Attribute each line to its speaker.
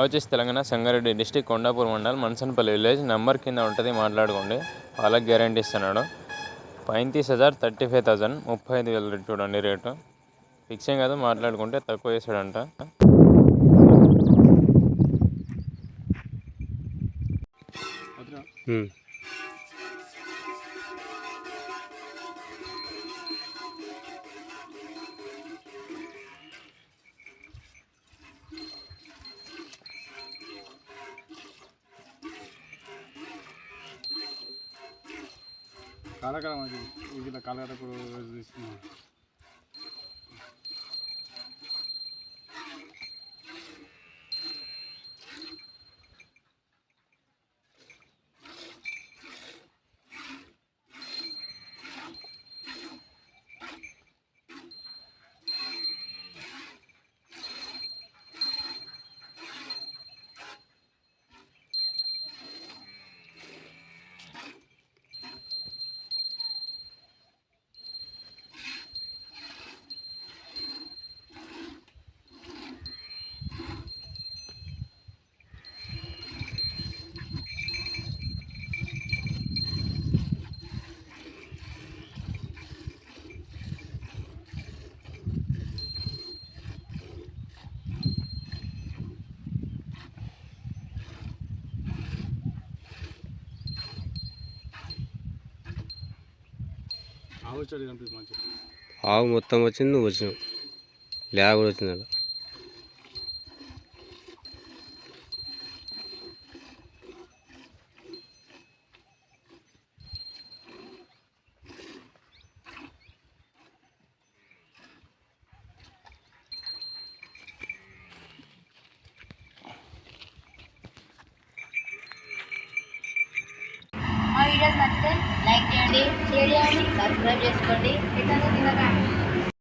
Speaker 1: వచ్చేసి Telangana Sangareddy district Kondapur mandal Mansanpalli village. Number కింద ఉంటుంది మాట్లాడుకోండి. వాళ్ళకి గ్యారంటీ ఇస్తున్నాడు. పైంతీస్ హజార్ థర్టీ ఫైవ్ థౌజండ్ ముప్పై ఐదు వేలు చూడండి రేటు. ఫిక్సింగ్ కాదు మాట్లాడుకుంటే తక్కువ చేశాడంట
Speaker 2: కాలకాలం ఇది ఇది కాలకడ తీసుకున్నాం
Speaker 3: ఆవు మొత్తం వచ్చింది నువ్వు వచ్చినావు. లేక కూడా వచ్చింది అలా
Speaker 4: వీడియోస్ నచ్చితే లైక్ చేయండి. షేర్ చేయండి సబ్స్క్రైబ్ చేసుకోండి. ఇతను తినకండి.